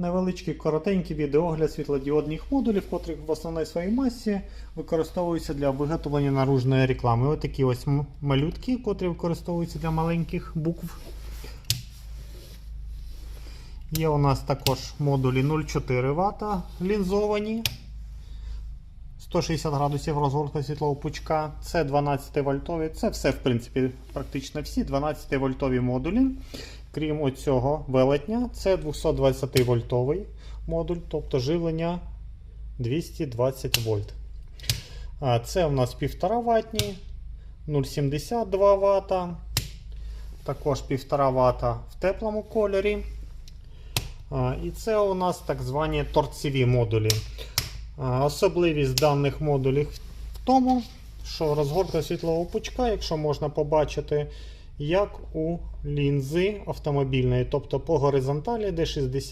Невеличкий коротенький відеогляд світлодіодних модулів, котрих в основній своїй масі використовуються для виготовлення наружної реклами. Ось такі ось малютки, котрі використовуються для маленьких букв. Є у нас також модулі 0,4 Вт лінзовані. 160 градусів розгортка світлового пучка. Це 12 вольтові. Це все, в принципі, практично всі 12 вольтові модулі. Крім оцього велетня, це 220 вольтовий модуль, тобто живлення 220 вольт. Це у нас 1,5 ватні, 0,72 Вт. Також 1,5 Вт в теплому кольорі. І це у нас так звані торцеві модулі. Особливість даних модулів в тому, що розгортка світлового пучка, якщо можна побачити, як у лінзи автомобільної, тобто по горизонталі, де 60